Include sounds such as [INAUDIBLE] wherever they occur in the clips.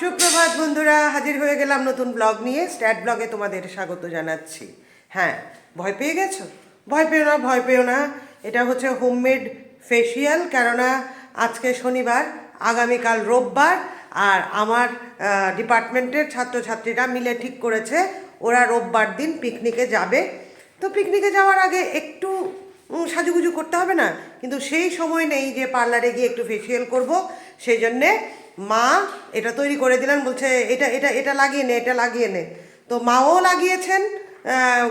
সুপ্রভাত বন্ধুরা, হাজির হয়ে গেলাম নতুন ব্লগ নিয়ে। স্ট্যাট ব্লগে তোমাদের স্বাগত জানাচ্ছি। হ্যাঁ ভয় পেয়ে গেছো? ভয় পেও না, ভয় পেও না। এটা হচ্ছে হোমমেড ফেসিয়াল কেননা আজকে শনিবার, আগামীকাল রোববার, আর আমার ডিপার্টমেন্টের ছাত্রছাত্রীরা মিলে ঠিক করেছে, ওরা রোববার দিন পিকনিকে যাবে। তো পিকনিকে যাওয়ার আগে একটু সাজুগুজু করতে হবে না? কিন্তু সেই সময় নেই যে পার্লারে গিয়ে একটু ফেসিয়াল করব। সেই জন্যে মা, এটা তৈরি করে দিলেন, বলছে, এটা এটা এটা লাগিয়ে নে, এটা লাগিয়ে নে। তো মাও লাগিয়েছেন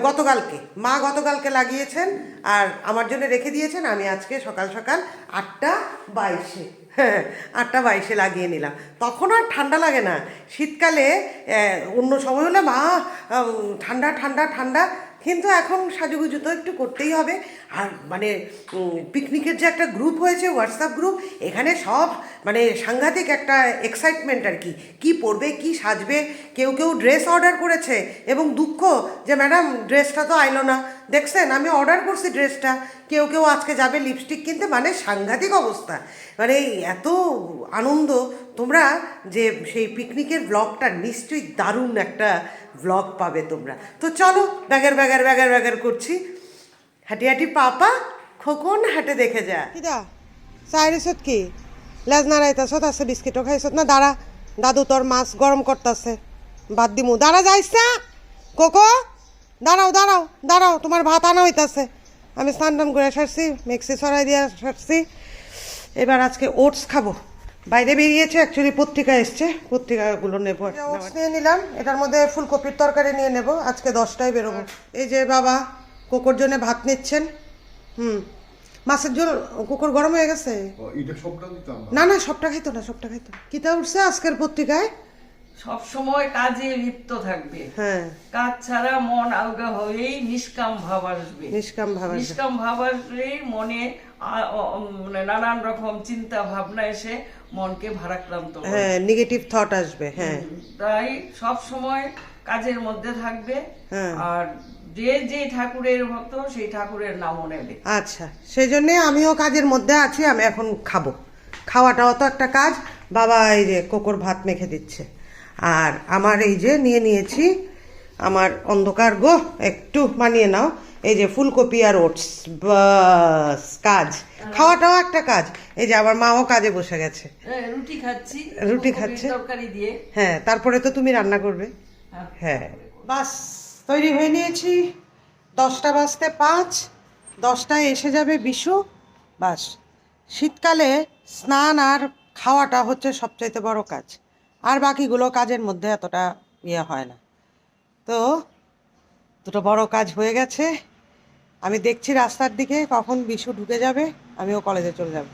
গতকালকে। মা গতকালকে লাগিয়েছেন, আর আমার জন্য রেখে দিয়েছেন, আমি আজকে সকাল সকাল আটটা বাইশে হ্যাঁ আটটা বাইশে লাগিয়ে নিলাম। তখন আর ঠান্ডা লাগে না। শীতকালে অন্য সময় হলে মা ঠান্ডা ঠান্ডা ঠান্ডা কিন্তু এখন সাজুগুজু তো একটু করতেই হবে। আর মানে পিকনিকের যে একটা গ্রুপ হয়েছে হোয়াটসঅ্যাপ গ্রুপ এখানে সব মানে সাংঘাতিক একটা এক্সাইটমেন্ট আর কি। কী পরবে, কি সাজবে, কেউ কেউ ড্রেস অর্ডার করেছে এবং দুঃখ যে, ম্যাডাম ড্রেসটা তো আইলো না। দেখছেন, আমি অর্ডার করছি ড্রেসটা। কেউ কেউ আজকে যাবে লিপস্টিক কিনতে মানে সাংঘাতিক অবস্থা। মানে এত আনন্দ, তোমরা যে সেই পিকনিকের ব্লগটা নিশ্চয়ই দারুণ একটা ব্লগ পাবে তোমরা। তো চলো ব্যাগের ব্যাগের ব্যাগের ব্যাগের করছি। হাঁটি হাঁটি পাপা, খোকন, হাটে দেখে যা। কিদা? চাইরিসত কি? লেজ নাড়াইতাছত আছে বিস্কিটও খাইছত না, দাঁড়া। দাদু তোর মাছ গরম করতেছে। বাদ দিমু। দাঁড়া, যাইস। কোকো দাঁড়াও দাঁড়াও দাঁড়াও তোমার ভাত আনা হইতাছে। আমি স্নান টান করে সারছি মিক্সি সরাই দিয়ে সারছি। এবার আজকে ওটস খাব। বাইরে বেরিয়েছে অ্যাকচুয়ালি পত্রিকা এসছে পত্রিকাগুলো নেব। ওটস নিয়ে নিলাম এটার মধ্যে ফুলকপির তরকারি নিয়ে নেব আজকে দশটায় বেরোবো। এই যে বাবা কোকোর জন্য ভাত নিচ্ছেন। হুম মাছের ঝোল কুকুর গরম হয়ে গেছে? ও, এটা সবটা দিতাম না না সবটা খাইতো না সবটা খাইতো না। কিতা উঠছে আজকের পত্রিকায়? সব সময় কাজে লিপ্ত থাকবে। হ্যাঁ। কাজ ছাড়া মন আলগা হয়েই নিষ্কাম ভাব আসবে। নিষ্কাম ভাব নিষ্কাম ভাব আসলেই মনে মানে নানান রকম চিন্তা ভাবনা এসে মনকে ভারাক্রান্ত হ্যাঁ নেগেটিভ থট আসবে হ্যাঁ। তাই সব সময় কাজের মধ্যে থাকবে। হ্যাঁ। আর যে যে ঠাকুরের ভক্ত সেই ঠাকুরের নামও নেবে। আচ্ছা সেই জন্যে আমিও কাজের মধ্যে আছি আমি এখন খাব। খাওয়াটাও তো একটা কাজ। বাবা এই যে কোকর ভাত মেখে দিচ্ছে। আর আমার এই যে নিয়ে নিয়েছি আমার অন্ধকার গো একটু মানিয়ে নাও। এই যে ফুলকপি আর ওটস বাস কাজ। খাওয়াটাও একটা কাজ। এই যে আমার মাও কাজে বসে গেছে। রুটি খাচ্ছি রুটি খাচ্ছে? তরকারি দিয়ে। হ্যাঁ তারপরে তো তুমি রান্না করবে। হ্যাঁ। হ্যাঁ। বাস তৈরি হয়ে নিয়েছি। দশটা বাজতে পাঁচ দশটায় এসে যাবে বিশু। বাস শীতকালে স্নান আর খাওয়াটা হচ্ছে সবচাইতে বড় কাজ। আর বাকিগুলো কাজের মধ্যে এতটা ইয়ে হয় না। তো দুটো বড় কাজ হয়ে গেছে। আমি দেখছি রাস্তার দিকে কখন বিশু ঢুকে যাবে, আমিও কলেজে চলে যাব।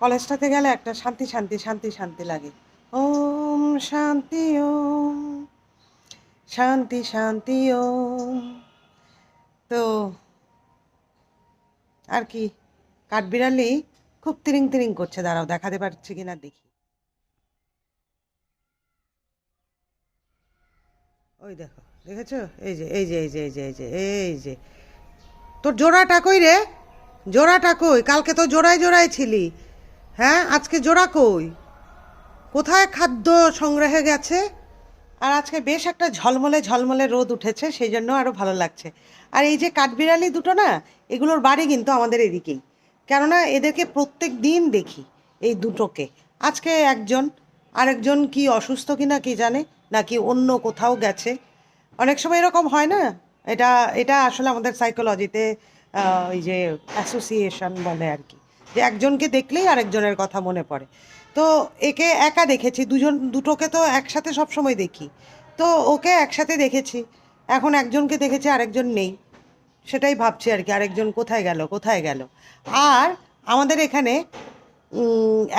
কলেজটাতে গেলে একটা শান্তি শান্তি শান্তি শান্তি লাগে। ওম শান্তি ওম শান্তি শান্তি, ওম। তো আর কি, কাঠবিড়ালি খুব তিরিং তিরিং করছে, দাঁড়াও দেখাতে পারছি কিনা দেখি। ওই দেখো, দেখেছ? এই যে এই যে এই যে এই যে এই যে এই যে। তোর জোড়াটা কই রে? জোড়াটা কই? কালকে তো জোড়ায় জোড়ায় ছিলি। হ্যাঁ আজকে জোড়া কই? কোথায় খাদ্য সংগ্রহে গেছে? আর আজকে বেশ একটা ঝলমলে ঝলমলে রোদ উঠেছে, সেই জন্য আরও ভালো লাগছে। আর এই যে কাঠবিড়ালি দুটো না, এগুলোর বাড়ি কিন্তু আমাদের এদিকেই। কেননা এদেরকে প্রত্যেক দিন দেখি, এই দুটোকে। আজকে একজন, আরেকজন কি অসুস্থ কিনা কি জানে? নাকি অন্য কোথাও গেছে? অনেক সময় এরকম হয় না? এটা এটা আসলে আমাদের সাইকোলজিতে ওই যে অ্যাসোসিয়েশন বলে আর কি। যে একজনকে দেখলেই আরেকজনের কথা মনে পড়ে। তো একে একা দেখেছি, দুজন, দুটোকে তো একসাথে সব সময় দেখি। তো ওকে একসাথে দেখেছি, এখন একজনকে দেখেছি, আরেকজন নেই। সেটাই ভাবছি আর কি, আরেকজন কোথায় গেল কোথায় গেল? আর আমাদের এখানে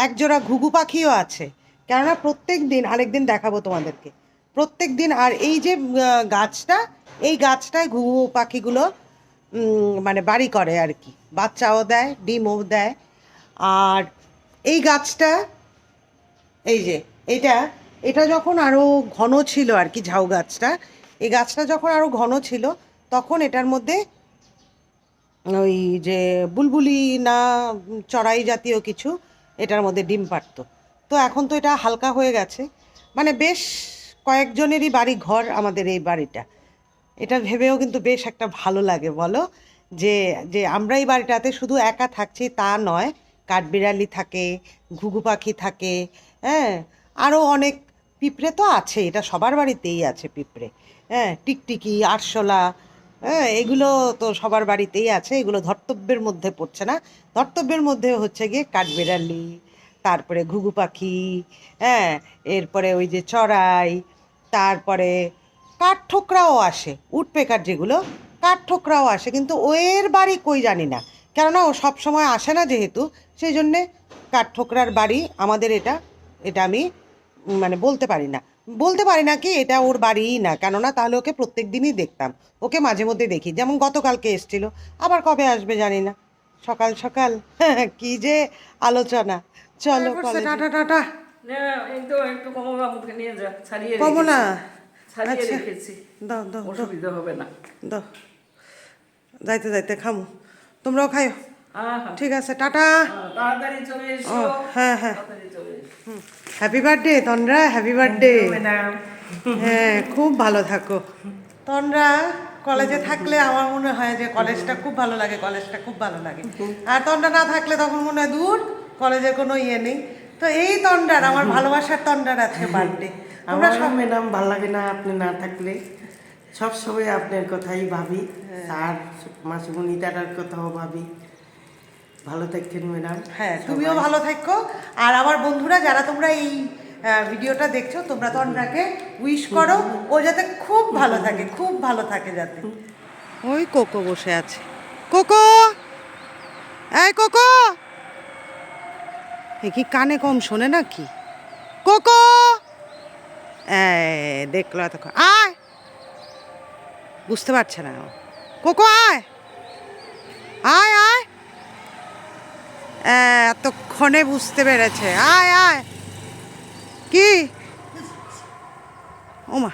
একজোড়া ঘুঘু পাখিও আছে। কেননা প্রত্যেক দিন, আরেকদিন দেখাবো তোমাদেরকে। প্রত্যেক দিন আর এই যে গাছটা, এই গাছটায় ঘুঘু পাখিগুলো মানে বাড়ি করে আর কি। বাচ্চাও দেয়, ডিমও দেয়। আর এই গাছটা, এই যে, এটা এটা যখন আরও ঘন ছিল আর কি, ঝাউ গাছটা, এই গাছটা যখন আরও ঘন ছিল, তখন এটার মধ্যে ওই যে বুলবুলি না চড়াই জাতীয় কিছু, এটার মধ্যে ডিম পারতো তো এখন তো এটা হালকা হয়ে গেছে। মানে বেশ কয়েকজনেরই বাড়ি ঘর আমাদের এই বাড়িটা। এটা ভেবেও কিন্তু বেশ একটা ভালো লাগে, বলো? যে যে আমরা এই বাড়িটাতে শুধু একা থাকছি তা নয়, কাঠবিড়ালি থাকে, ঘুঘু পাখি থাকে হ্যাঁ? আরও অনেক পিঁপড়ে তো আছে, এটা সবার বাড়িতেই আছে পিঁপড়ে হ্যাঁ? টিকটিকি, আরশোলা হ্যাঁ? এগুলো তো সবার বাড়িতেই আছে, এগুলো ধর্তব্যের মধ্যে পড়ছে না। ধর্তব্যের মধ্যে হচ্ছে গিয়ে কাঠবিড়ালি, তারপরে ঘুঘু পাখি হ্যাঁ? এরপরে ওই যে চড়াই তারপরে কাঠঠোকরাও আসে উটপেকার যেগুলো কাঠঠোকরাও আসে কিন্তু ওয়ের বাড়ি কই জানি না। কেননা ও সব সময় আসে না যেহেতু সেই জন্যে কাঠঠোকরার বাড়ি আমাদের এটা এটা আমি মানে বলতে পারি না। বলতে পারি না কি এটা ওর বাড়িই না কেননা তাহলে ওকে প্রত্যেক দিনই দেখতাম। ওকে মাঝে মধ্যে দেখি যেমন গতকালকে এসছিল আবার কবে আসবে জানি না। সকাল সকাল [LAUGHS] কি যে আলোচনা। চলো টাটা টাটা। একটু কমলা মুখে নিয়ে যা ছাড়িয়ে কমলা। ছাড়িয়ে আচ্ছা। রেখেছি। দাও দাও দাও। অসুবিধা হবে না। দাও। যাইতে যাইতে খামু। তোমরাও খাইও। হ্যাঁ হ্যাঁ। ঠিক আছে টাটা। হ্যাঁ, তাড়াতাড়ি চলে এসো। ও, হ্যাঁ, হ্যাঁ। Happy birthday Tandra. Happy birthday হ্যাঁ খুব ভালো থাকো। তন্দ্রা কলেজে থাকলে আমার মনে হয় যে কলেজটা খুব ভালো লাগে কলেজটা খুব ভালো লাগে। আর তন্দ্রা না থাকলে তখন মনে হয় দূর কলেজে কোনো ইয়ে নেই। তো এই তন্ডার আমার ভালোবাসার তন্ডার আজকে বার্থডে আমরা সব ম্যাডাম ভালো লাগে না আপনি না থাকলে। সব সময় আপনার কথাই ভাবি আর মাসুমণি তারার কথাও ভাবি। ভালো থাকছেন ম্যাডাম। হ্যাঁ তুমিও ভালো থাকো। আর আমার বন্ধুরা যারা তোমরা এই ভিডিওটা দেখছ তোমরা তন্দ্রাকে উইশ করো। ও যাতে খুব ভালো থাকে খুব ভালো থাকে যাতে। ওই কোকো বসে আছে। কোকো! এই কোকো! কি কানে কম শোনে নাকি? কোকো! এই, দেখল এতক্ষণ। আয়! বুঝতে পারছে না। কোকো, আয়! আয় আয়! এতক্ষণে বুঝতে পেরেছে। আয় আয়! কি? ওমা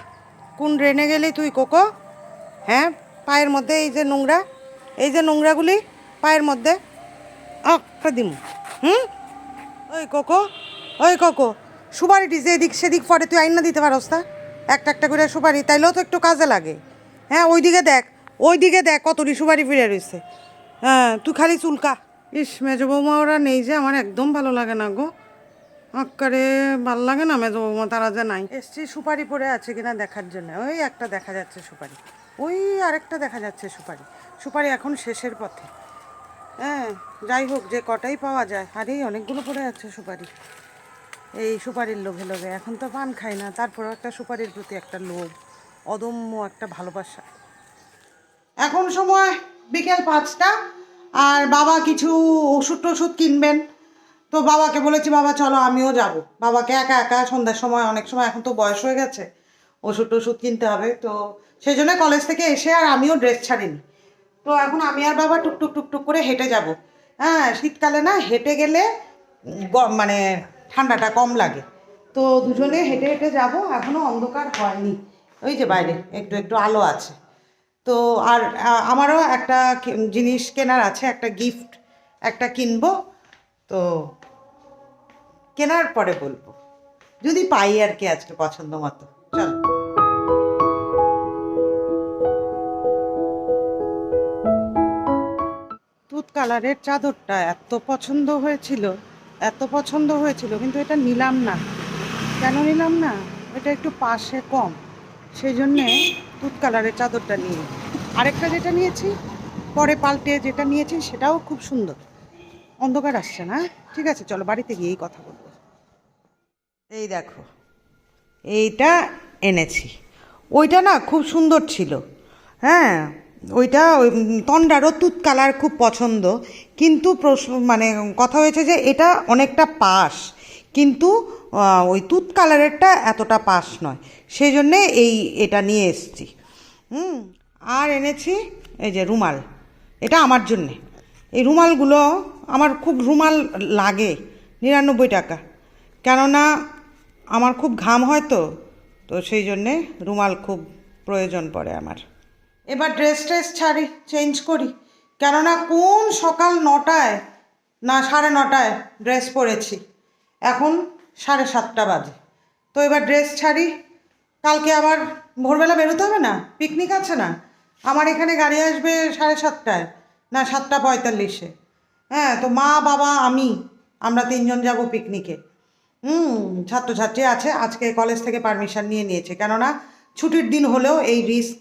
কোন ড্রেনে গেলি তুই, কোকো? হ্যাঁ পায়ের মধ্যে এই যে নোংরা, এই যে নোংরাগুলি, পায়ের মধ্যে। একটা দিম। হুম? ওই কোকো ওই কোকো সুপারিটি যে এদিক সেদিক পরে তুই আইনা দিতে পারস না? একটা একটা করে সুপারি, তাইলেও তো একটু কাজে লাগে। হ্যাঁ ওইদিকে দেখ ওইদিকে দেখ কতটি সুপারি ফিরে রয়েছে হ্যাঁ তুই খালি চুলকা। ইস, মেজো বৌমা, ওরা নেই যে, আমার একদম ভালো লাগে না গো। আক্কারে, ভালো লাগে না মেজো বৌমা, তারা যে নাই। এসছি সুপারি পড়ে আছে কিনা দেখার জন্য। ওই একটা দেখা যাচ্ছে সুপারি। ওই আরেকটা দেখা যাচ্ছে সুপারি। সুপারি এখন শেষের পথে। হ্যাঁ যাই হোক, যে কটাই পাওয়া যায়। আরে, অনেকগুলো পড়ে আছে সুপারি। এই সুপারির লোভে লোভে। এখন তো পান খাই না। তারপরেও একটা সুপারির প্রতি একটা লোভ। অদম্য একটা ভালোবাসা। এখন সময় বিকেল পাঁচটা। আর বাবা কিছু ওষুধ টষুধ কিনবেন। তো বাবাকে বলেছি, বাবা, চলো, আমিও যাব। বাবাকে একা একা সন্ধ্যার সময়, অনেক সময় এখন তো বয়স হয়ে গেছে। ওষুধ টষুধ কিনতে হবে। তো সেই জন্য কলেজ থেকে এসে আর আমিও ড্রেস ছাড়িনি। তো এখন আমি আর বাবা টুকটুক টুকটুক করে হেঁটে যাব। হ্যাঁ শীতকালে না হেঁটে গেলে মানে ঠান্ডাটা কম লাগে। তো দুজনে হেঁটে হেঁটে যাব এখনও অন্ধকার হয়নি। ওই যে বাইরে, একটু একটু আলো আছে। তো আর আমারও একটা জিনিস কেনার আছে, একটা গিফট একটা কিনবো। তো কেনার পরে বলব। যদি পাই আর কি আজকে পছন্দ মতো। কালারের চাদরটা এত পছন্দ হয়েছিল, এত পছন্দ হয়েছিল, কিন্তু এটা নিলাম না। কেন নিলাম না? এটা একটু পাশে কম। সেই জন্যে তুত কালারের চাদরটা নিয়ে। আরেকটা যেটা নিয়েছি, পরে পাল্টে যেটা নিয়েছি, সেটাও খুব সুন্দর। অন্ধকার আসছে না? ঠিক আছে, চলো বাড়িতে গিয়েই কথা বলব। এই দেখো, এইটা এনেছি। ওইটা না খুব সুন্দর ছিল। হ্যাঁ ওইটা ওই তন্ডারও তুত কালার খুব পছন্দ। কিন্তু প্রশ্ন মানে কথা হয়েছে যে এটা অনেকটা পাশ। কিন্তু ওই তুত কালারেরটা এতটা পাশ নয়। সেই জন্যে এই এটা নিয়ে এসেছি। হুম, আর এনেছি এই যে রুমাল। এটা আমার জন্যে। এই রুমালগুলো আমার খুব রুমাল লাগে, নিরানব্বই টাকা। কেননা আমার খুব ঘাম হয় তো তো সেই জন্যে রুমাল খুব প্রয়োজন পড়ে আমার। এবার ড্রেস ট্রেস ছাড়ি চেঞ্জ করি। কেননা কোন সকাল নটায়, না, সাড়ে নটায় ড্রেস পরেছি? এখন সাড়ে সাতটা বাজে। তো এবার ড্রেস ছাড়ি। কালকে আবার ভোরবেলা বেরোতে হবে না? পিকনিক আছে না? আমার এখানে গাড়ি আসবে সাড়ে সাতটায়, না, সাতটা পঁয়তাল্লিশে। হ্যাঁ তো মা, বাবা, আমি, আমরা তিনজন যাব পিকনিকে হুম, ছাত্রছাত্রী আছে, আজকে কলেজ থেকে পারমিশন নিয়ে নিয়েছে। কেননা ছুটির দিন হলেও এই রিস্ক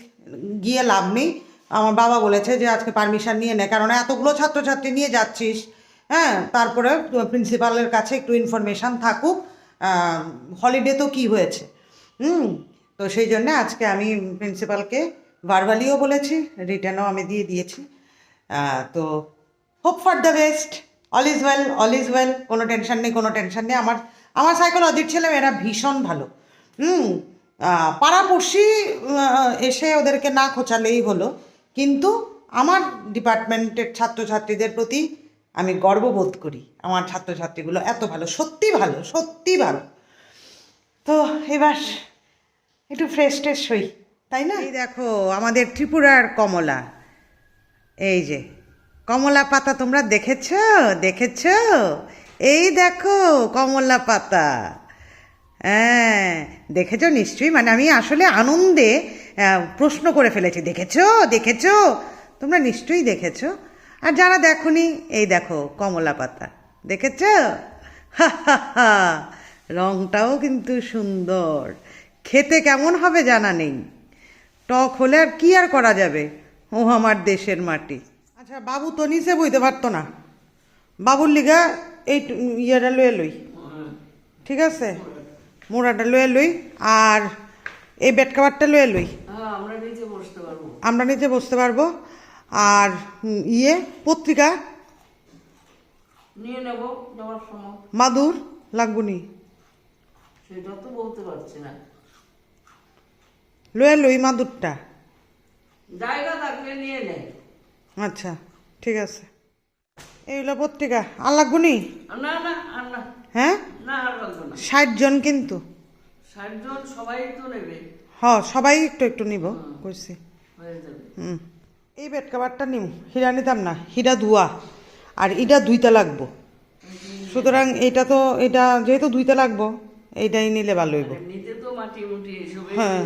গিয়ে লাভ নেই। আমার বাবা বলেছে যে, আজকে পারমিশন নিয়ে নে কারণ এতগুলো ছাত্রছাত্রী নিয়ে যাচ্ছিস। হ্যাঁ তারপরে প্রিন্সিপালের কাছে একটু ইনফরমেশান থাকুক। হলিডে তো কি হয়েছে? হুম, তো সেই জন্য আজকে আমি প্রিন্সিপালকে ভার্বালিও বলেছি রিটার্নও আমি দিয়ে দিয়েছি। তো hope for the best all is well all is well কোনো টেনশন নেই, কোনো টেনশন নেই। আমার আমার সাইকোলজির ছেলে এরা ভীষণ ভালো। হুম পাড়াপড়শি এসে ওদেরকে না খোঁচালেই হলো। কিন্তু আমার ডিপার্টমেন্টের ছাত্রছাত্রীদের প্রতি আমি গর্ববোধ করি। আমার ছাত্রছাত্রীগুলো এত ভালো, সত্যি ভালো সত্যি ভালো। তো এবার একটু ফ্রেশ ট্রেশ হই, তাই না? এই দেখো, আমাদের ত্রিপুরার কমলা। এই যে, কমলা পাতা তোমরা দেখেছ? দেখেছ? এই দেখো, কমলা পাতা। হ্যাঁ দেখেছ? নিশ্চয়ই। মানে আমি আসলে আনন্দে প্রশ্ন করে ফেলেছি। দেখেছ? দেখেছ? তোমরা নিশ্চয়ই দেখেছ। আর যারা দেখনি, এই দেখো, কমলা পাতা। দেখেছ? হা। রংটাও কিন্তু সুন্দর। খেতে কেমন হবে জানা নেই। টক হলে আর কি আর করা যাবে? ও আমার দেশের মাটি। আচ্ছা বাবু তো নিচে বইতে পারতো না। বাবুর লিগা এই ইয়েটা লয়ে লই। ঠিক আছে? মোড়াটা লয়ে লই আর এই বেড কাভারটা লয়ে লই। হ্যাঁ আমরা নিচে বসতে পারব। আর ইয়ে পত্রিকা। নিয়ে নেব যাওয়ার সময়। মাদুর লাগবুনি সেটা তো বলতে পারছি না। লয়ে লই মাদুরটা। জায়গা থাকলে নিয়ে নেয় আচ্ছা ঠিক আছে। এইগুলো পত্রিকা। আর লাগবুনি না না আর না। হ্যাঁ? না আর লাগবে না। ষাট জন কিন্তু। ষাট জন সবাই তো নেবে। হ সবাই একটু একটু নিব কইছি হয়ে যাবে। হুম। এই বেড কাভারটা নিম হীরা নিতাম না হীরা ধুয়া। আর এটা দুইটা লাগবো। সুতরাং এটা তো এটা যেহেতু দুইটা লাগবো এইটাই নিলে ভালো হইব। হ্যাঁ।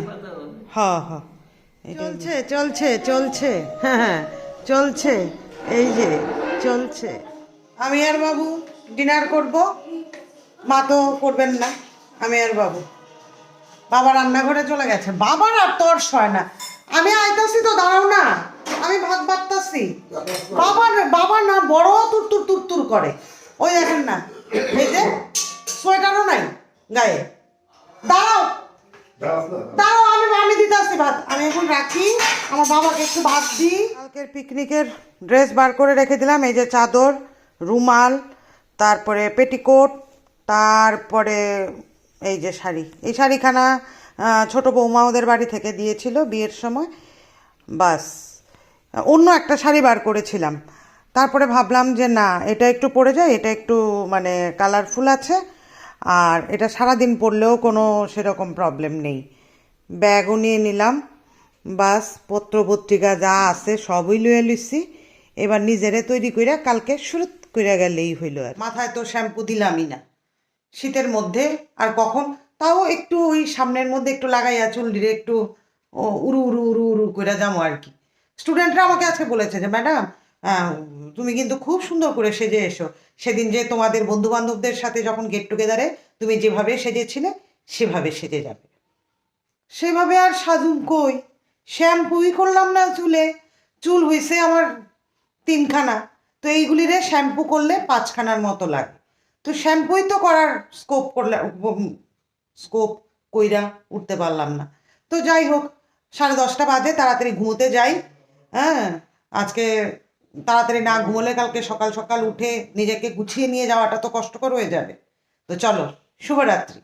হ্যাঁ হ্যাঁ চলছে চলছে চলছে। হ্যাঁ হ্যাঁ চলছে। এই যে চলছে। আমি আর বাবু ডিনার করব। মা তো করবেন না, আমি আর বাবু। বাবা রান্নাঘরে চলে গেছে। বাবার আর তর্স হয় না। আমি আইতাছি তো, দাঁড়াও না। আমি ভাত বাড়তাছি বাবার বাবা না, বড় তুর তুর তুর তুর করে। ওই দেখেন না, এই যে সোয়েটারও নাই গায়ে। দাঁড়াও। দাঁড়াও, আমি আমি দিতে আসছি ভাত। আমি এখন রাখি। আমার বাবাকে একটু ভাত দিই। কালকের পিকনিকের ড্রেস বার করে রেখে দিলাম। এই যে চাদর, রুমাল, তারপরে পেটিকোট তারপরে এই যে শাড়ি। এই শাড়িখানা ছোট বৌমা ওদের বাড়ি থেকে দিয়েছিল বিয়ের সময়। বাস। অন্য একটা শাড়ি বার করেছিলাম। তারপরে ভাবলাম যে না, এটা একটু পরে যায় এটা একটু মানে কালারফুল আছে। আর এটা সারাদিন পরলেও কোনো সেরকম প্রবলেম নেই। ব্যাগও নিয়ে নিলাম। বাস পত্র পত্রিকা যা আছে সবই লয়ে লইছি। এবার নিজেরে তৈরি কইরা কালকে শুরু কইরা গেলেই হইল আর মাথায় তো শ্যাম্পু দিলামই না। শীতের মধ্যে আর কখন? তাও একটু ওই সামনের মধ্যে একটু লাগাইয়া চুল দিয়ে একটু উড়ু উড়ু উড়ু উড়ু করে যাব আর কি। স্টুডেন্টরা আমাকে আজকে বলেছে যে, ম্যাডাম তুমি কিন্তু খুব সুন্দর করে সেজে এসো। সেদিন যে তোমাদের বন্ধু বান্ধবদের সাথে যখন গেট টুগেদারে তুমি যেভাবে সেজেছিলে, সেভাবে সেজে যাবে। সেভাবে আর সাজুম কই? শ্যাম্পুই করলাম না চুলে। চুল হইছে আমার তিনখানা। তো এইগুলিরে শ্যাম্পু করলে পাঁচখানার মতো লাগে। তো শ্যাম্পুই তো করার স্কোপ করলাম স্কোপ কইরা উঠতে পারলাম না। তো যাই হোক, সাড়ে দশটা বাজে, তাড়াতাড়ি ঘুমোতে যাই হ্যাঁ? আজকে তাড়াতাড়ি না ঘুমোলে কালকে সকাল সকাল উঠে নিজেকে গুছিয়ে নিয়ে যাওয়াটা তো কষ্টকর হয়ে যাবে। তো চলো, শুভরাত্রি।